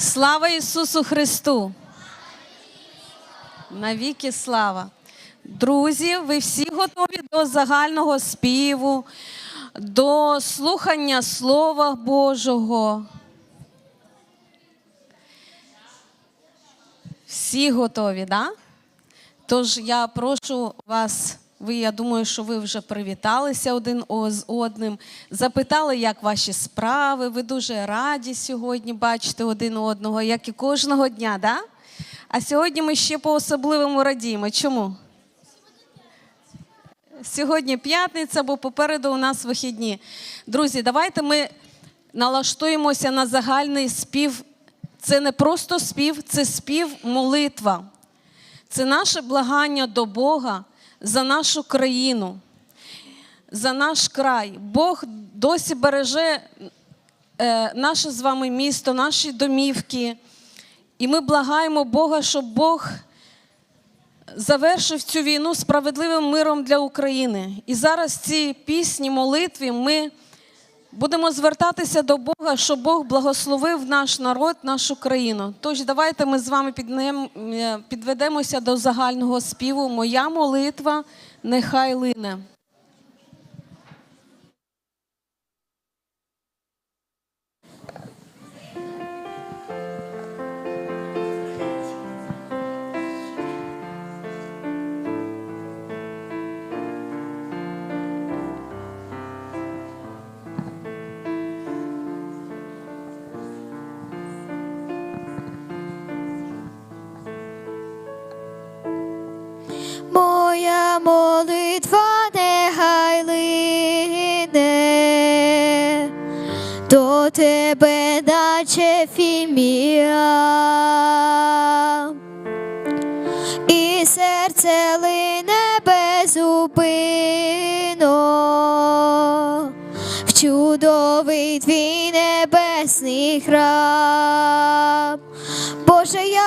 Слава Ісусу Христу! Навіки слава! Друзі, ви всі готові до загального співу, до слухання Слова Божого. Всі готові, так? Да? Тож я прошу вас, ви, я думаю, що ви вже привіталися один з одним, запитали, як ваші справи. Ви дуже раді сьогодні бачити один одного, як і кожного дня, да? А сьогодні ми ще по-особливому радіємо. Чому? Сьогодні п'ятниця, бо попереду у нас вихідні. Друзі, давайте ми налаштуємося на загальний спів. Це не просто спів, це спів молитва. Це наше благання до Бога за нашу країну, за наш край. Бог досі береже е, наше з вами місто, наші домівки. І ми благаємо Бога, щоб Бог завершив цю війну справедливим миром для України. І зараз ці пісні, молитві ми будемо звертатися до Бога, щоб Бог благословив наш народ, нашу країну. Тож давайте ми з вами е, підведемося до загального співу. Моя молитва нехай лине. Фімія, і серце лине безупино, в чудовий твій небесний храм. Боже, я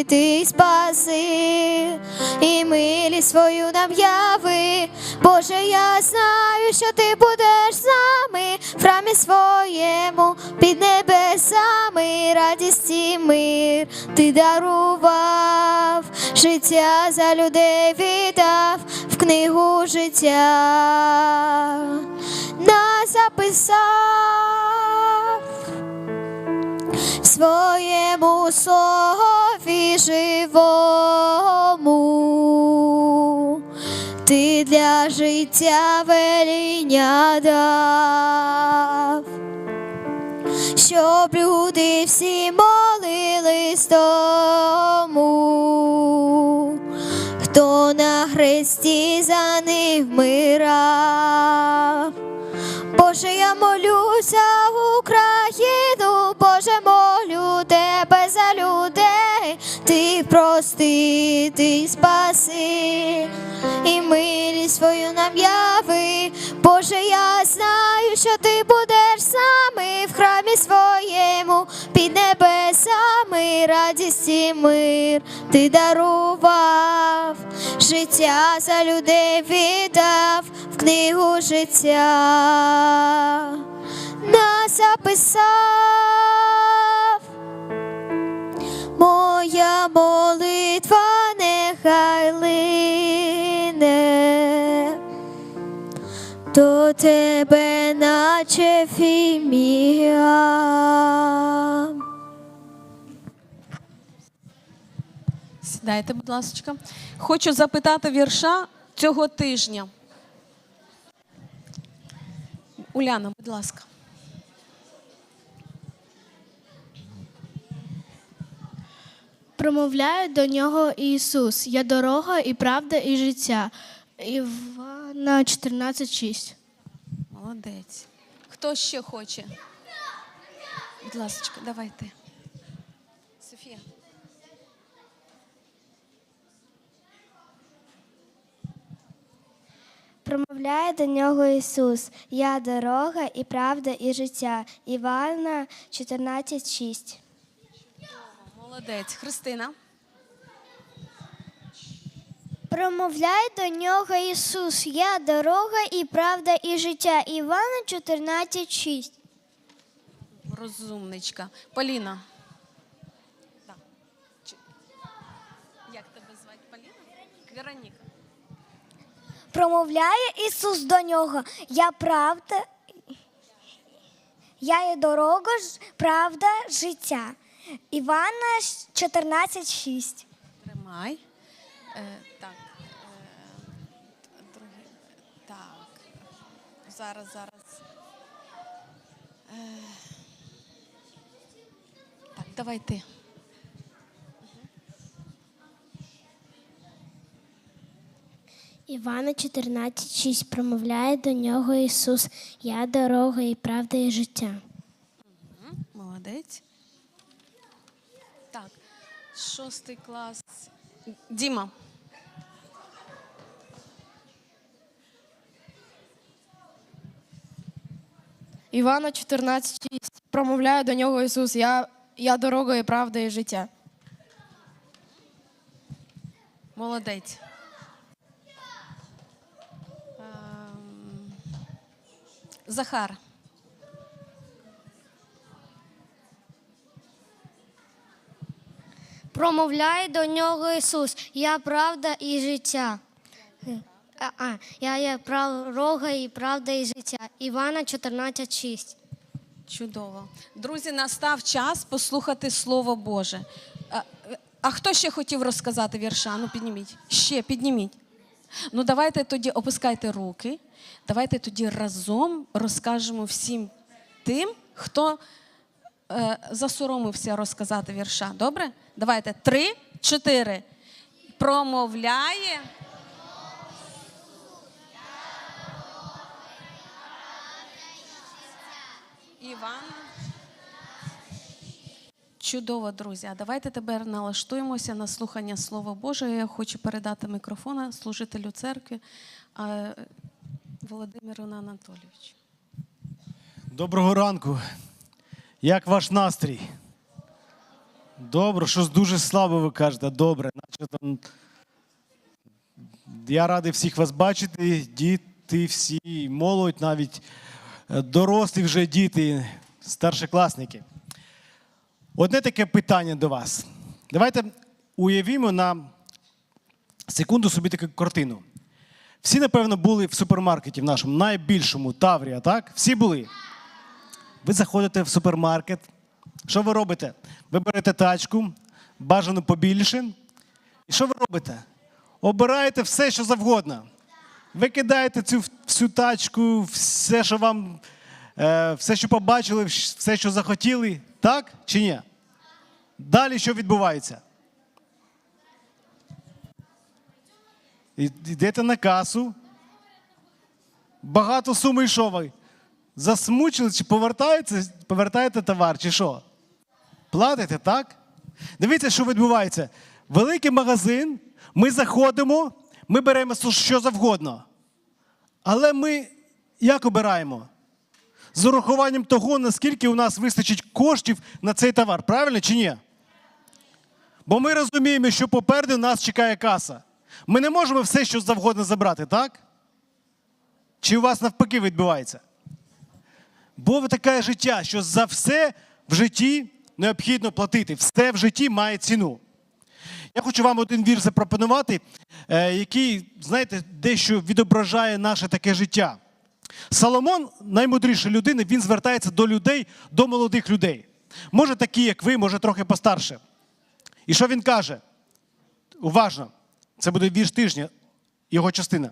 прости, ти спаси, і милість свою нам яви. Боже, я знаю, що ти будеш з нами в храмі своєму під небесами, радість мир ти дарував, життя за людей віддав в книгу життя, нас записав своєму слові живому. Ти для життя веління дав, щоб люди всі молились тому, хто на хресті за них вмирав. Ти прости, ти спаси, і милість свою нам яви. Боже, я знаю, що ти будеш з в храмі своєму, під небесами, радість і мир ти дарував, життя за людей віддав в книгу життя, нас записав. Моя молитва нехай лине до тебе, наче фімія. Сідайте, будь ласка. Хочу запитати вірша цього тижня. Уляна, будь ласка. Промовляє до нього Ісус. Я дорога і правда, і життя. Івана 14.6. Молодець. Хто ще хоче? Будь ласка, давайте. Софія. Промовляє до нього Ісус. Я дорога і правда, і життя. Івана 14.6. Молодець. Христина. Промовляє до нього Ісус, я дорога і правда і життя. Івана 14,6. Розумничка. Поліна. Так. Як тебе звати Поліна? Вероніка. Промовляє Ісус до нього, я правда, я є дорога, правда, життя. Івана 14,6. Тримай. Е, так. Е, другий. Так. Зараз, зараз. Е, так, давай ти. Івана 14,6 промовляє до нього Ісус, я дорога і правда і життя. Молодець. Шостий клас. Діма. Івана 14,6. Промовляє до нього Ісус. Я, я дорога і правда і життя. Молодець. Ем, Захар. Промовляє до нього Ісус, я правда і життя. А, а, я є дорога і правда і життя. Івана 14,6. Чудово. Друзі, настав час послухати Слово Боже. А, а хто ще хотів розказати вірша? Ну, підніміть. Ще підніміть. Ну, давайте тоді опускайте руки. Давайте тоді разом розкажемо всім тим, хто е, засоромився розказати вірша. Добре? Давайте. Три, чотири. Промовляє. Івана. Чудово, друзі. А давайте тепер налаштуємося на слухання Слова Божого. Я хочу передати мікрофон служителю церкви Володимиру Анатолійовичу. Доброго ранку. Як ваш настрій? Добре, щось дуже слабо ви кажете. Добре. Я радий всіх вас бачити, діти всі, молодь, навіть е, дорослі вже діти, старшокласники. Одне таке питання до вас. Давайте уявімо на секунду собі таку картину. Всі, напевно, були в супермаркеті в нашому найбільшому Таврія, так? Всі були. Ви заходите в супермаркет. Що ви робите? Ви берете тачку, бажано побільше. І що ви робите? Обираєте все, що завгодно. Ви кидаєте цю всю тачку, все, що вам, е, все, що побачили, все, що захотіли, так чи ні? Далі що відбувається? Йдете на касу. Багато суми ви? Засмучили чи повертаєте, повертаєте товар, чи що? Платите, так? Дивіться, що відбувається. Великий магазин, ми заходимо, ми беремо що- завгодно. Але ми як обираємо? З урахуванням того, наскільки у нас вистачить коштів на цей товар, правильно чи ні? Бо ми розуміємо, що попереду нас чекає каса. Ми не можемо все, що завгодно забрати, так? Чи у вас навпаки відбувається? Бо таке життя, що за все в житті необхідно платити. Все в житті має ціну. Я хочу вам один вірш запропонувати, е, який, знаєте, дещо відображає наше таке життя. Соломон, наймудріша людина, він звертається до людей, до молодих людей. Може, такі, як ви, може, трохи постарше. І що він каже? Уважно, це буде вірш тижня, його частина.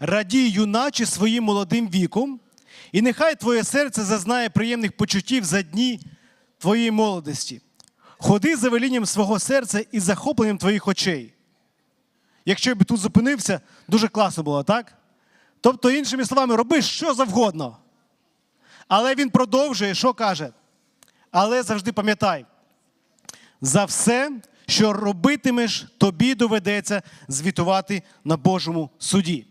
Радій, юначе, своїм молодим віком, і нехай твоє серце зазнає приємних почуттів за дні твоєї молодості. Ходи за велінням свого серця і захопленням твоїх очей. Якщо я б тут зупинився, дуже класно було, так? Тобто, іншими словами, роби що завгодно. Але він продовжує, що каже? Але завжди пам'ятай, за все, що робитимеш, тобі доведеться звітувати на Божому суді.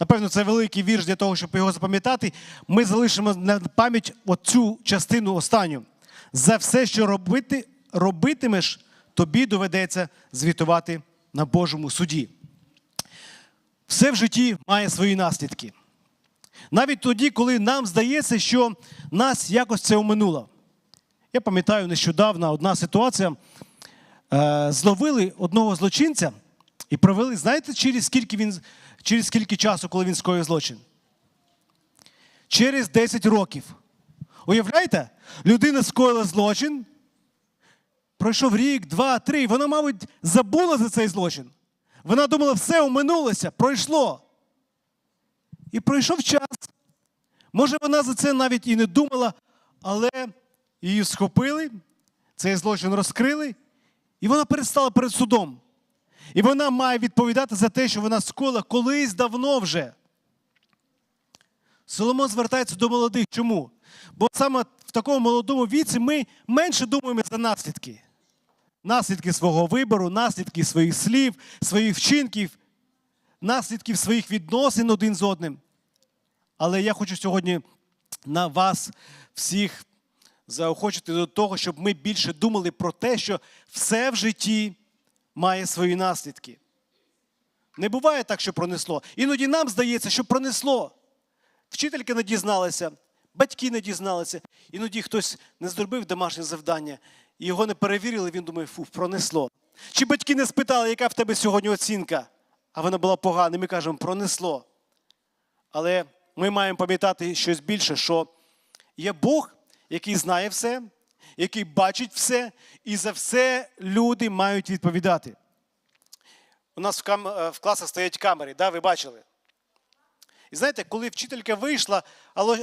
Напевно, це великий вірш для того, щоб його запам'ятати. Ми залишимо на пам'ять оцю частину останню. За все, що робити, робитимеш, тобі доведеться звітувати на Божому суді. Все в житті має свої наслідки. Навіть тоді, коли нам здається, що нас якось це оминуло. Я пам'ятаю нещодавно одна ситуація. Е, зловили одного злочинця і провели, знаєте, через скільки, він, через скільки часу, коли він скоїв злочин? Через 10 років. Уявляєте? Людина скоїла злочин, пройшов рік, два, три, вона, мабуть, забула за цей злочин. Вона думала, все оминулося, пройшло. І пройшов час. Може, вона за це навіть і не думала, але її схопили, цей злочин розкрили, і вона перестала перед судом. І вона має відповідати за те, що вона скоїла колись давно вже. Соломон звертається до молодих. Чому? Бо саме в такому молодому віці ми менше думаємо за наслідки. Наслідки свого вибору, наслідки своїх слів, своїх вчинків, наслідків своїх відносин один з одним. Але я хочу сьогодні на вас всіх заохочити до того, щоб ми більше думали про те, що все в житті має свої наслідки. Не буває так, що пронесло. Іноді нам здається, що пронесло. Вчителька не дізналася, батьки не дізналися. Іноді хтось не зробив домашнє завдання, його не перевірили, він думає, фу, пронесло. Чи батьки не спитали, яка в тебе сьогодні оцінка, а вона була погана, ми кажемо, пронесло. Але ми маємо пам'ятати щось більше, що є Бог, який знає все, який бачить все, і за все люди мають відповідати. У нас в, кам... е, в класах стоять камери, да, ви бачили? І знаєте, коли вчителька вийшла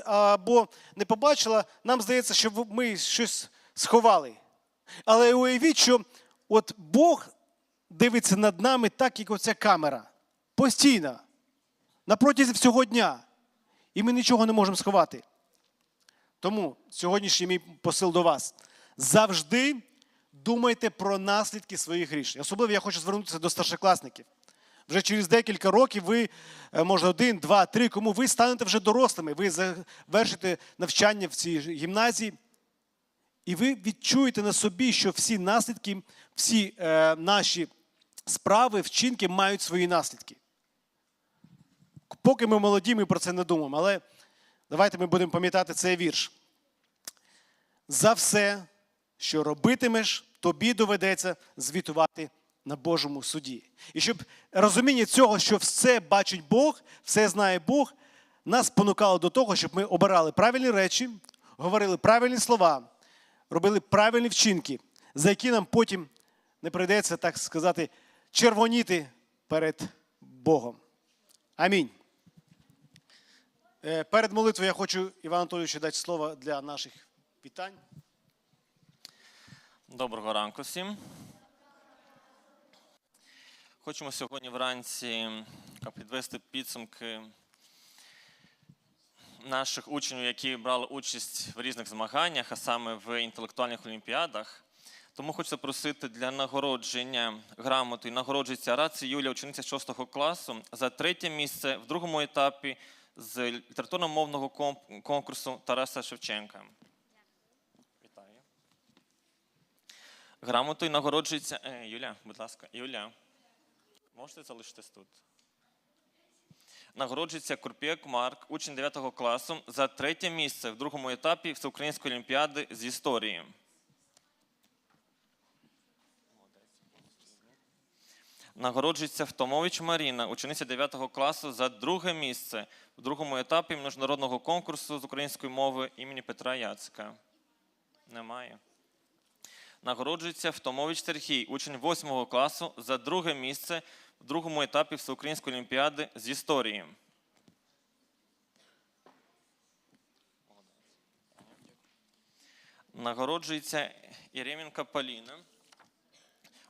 або не побачила, нам здається, що ми щось сховали. Але уявіть, що от Бог дивиться над нами так, як оця камера. Постійно. На протязі всього дня. І ми нічого не можемо сховати. Тому сьогоднішній мій посил до вас. Завжди думайте про наслідки своїх рішень. Особливо я хочу звернутися до старшокласників. Вже через декілька років ви, е, може, один, два, три, кому ви станете вже дорослими, ви завершите навчання в цій гімназії, і ви відчуєте на собі, що всі наслідки, всі е, наші справи, вчинки мають свої наслідки. Поки ми молоді, ми про це не думаємо. Але давайте ми будемо пам'ятати цей вірш. За все, що робитимеш, тобі доведеться звітувати на Божому суді. І щоб розуміння цього, що все бачить Бог, все знає Бог, нас спонукало до того, щоб ми обирали правильні речі, говорили правильні слова, робили правильні вчинки, за які нам потім не прийдеться, так сказати, червоніти перед Богом. Амінь. Е, Перед молитвою я хочу Івану Анатолійовичу дати слово для наших вітань. Доброго ранку всім. Хочемо сьогодні вранці підвести підсумки наших учнів, які брали участь в різних змаганнях, а саме в інтелектуальних олімпіадах. Тому хочу запросити для нагородження грамотою нагороджується Раці Юлія, учениця 6 класу, за третє місце в другому етапі з літературно-мовного конкурсу Тараса Шевченка. Грамотою нагороджується. Е, Юля, будь ласка, Юля, можете залишитись тут. Нагороджується Курпєк Марк, учень 9 класу, за третє місце в другому етапі Всеукраїнської олімпіади з історії. Нагороджується Втомович Маріна, учениця 9 класу, за друге місце в другому етапі міжнародного конкурсу з української мови імені Петра Яцика. Немає. Нагороджується Втомович Сергій, учень 8 класу, за друге місце в другому етапі Всеукраїнської олімпіади з історії. Нагороджується Єремінка Поліна,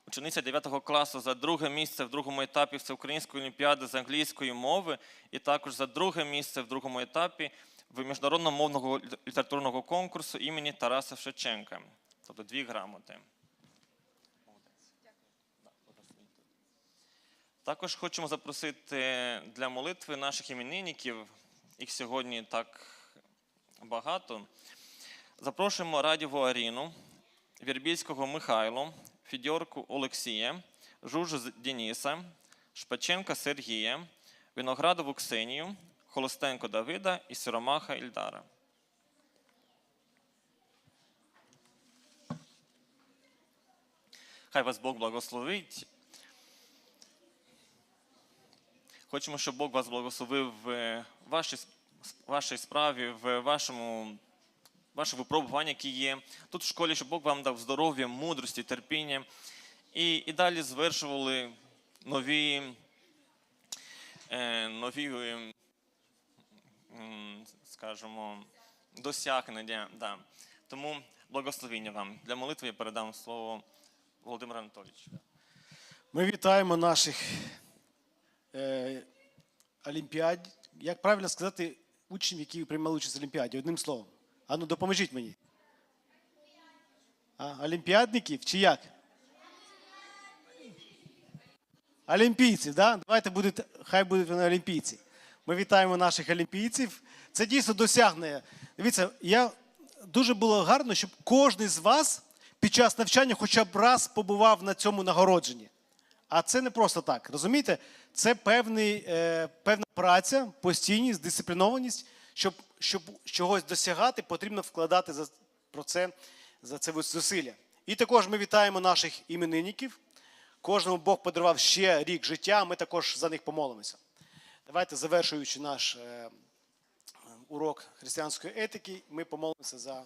учениця 9 класу за друге місце в другому етапі Всеукраїнської олімпіади з англійської мови, і також за друге місце в другому етапі в міжнародному мовного літературного конкурсу імені Тараса Шевченка. Тобто дві грамоти. Також хочемо запросити для молитви наших іменинників. Їх сьогодні так багато. Запрошуємо Радіву Аріну, Вірбільського Михайло, Фідьорку Олексія, Жужу Дениса, Шпаченка Сергія, Виноградову Ксенію, Холостенко Давида і Сиромаха Ільдара. Хай вас Бог благословить. Хочемо, щоб Бог вас благословив в вашій, вашій справі, в вашому ваше випробування, які є тут в школі, щоб Бог вам дав здоров'я, мудрості, терпіння. І, і далі звершували нові, е, нові е, скажімо, досягнення. Да. Тому благословіння вам. Для молитви я передам слово Володимиру Анатолійовичу. Ми вітаємо наших е, олімпіад. Як правильно сказати учнів, які приймали участь в Олімпіаді? Одним словом. Ану, допоможіть мені. А, олімпіадників чи як? Олімпійців, да? Давайте будете, хай будуть вони олімпійці. Ми вітаємо наших олімпійців. Це дійсно досягнення. Дивіться, я дуже було гарно, щоб кожен з вас під час навчання хоча б раз побував на цьому нагородженні. А це не просто так. Розумієте? Це певний, е, певна праця, постійність, дисциплінованість. Щоб, щоб чогось досягати, потрібно вкладати за, про це, за це зусилля. І також ми вітаємо наших іменинників. Кожному Бог подарував ще рік життя, ми також за них помолимося. Давайте, завершуючи наш е, урок християнської етики, ми помолимося за.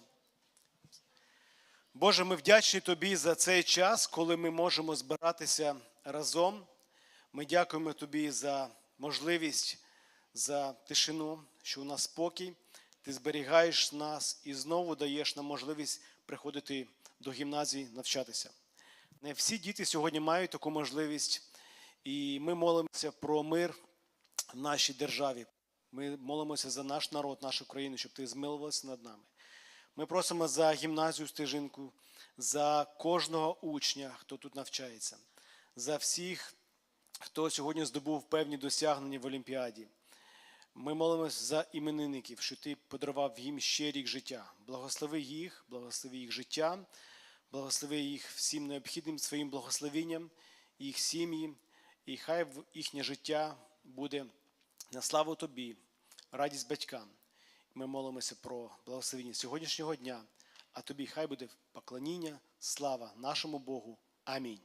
Боже, ми вдячні Тобі за цей час, коли ми можемо збиратися разом. Ми дякуємо Тобі за можливість, за тишину, що у нас спокій. Ти зберігаєш нас і знову даєш нам можливість приходити до гімназії навчатися. Не всі діти сьогодні мають таку можливість, і ми молимося про мир в нашій державі. Ми молимося за наш народ, нашу країну, щоб ти змилувався над нами. Ми просимо за гімназію стежинку, за кожного учня, хто тут навчається, за всіх, хто сьогодні здобув певні досягнення в Олімпіаді. Ми молимося за іменинників, що ти подарував їм ще рік життя. Благослови їх, благослови їх життя, благослови їх всім необхідним своїм благословенням, їх сім'ї, і хай їхнє життя буде на славу тобі, радість батькам. Ми молимося про благословення сьогоднішнього дня, а тобі хай буде поклоніння, слава нашому Богу. Амінь.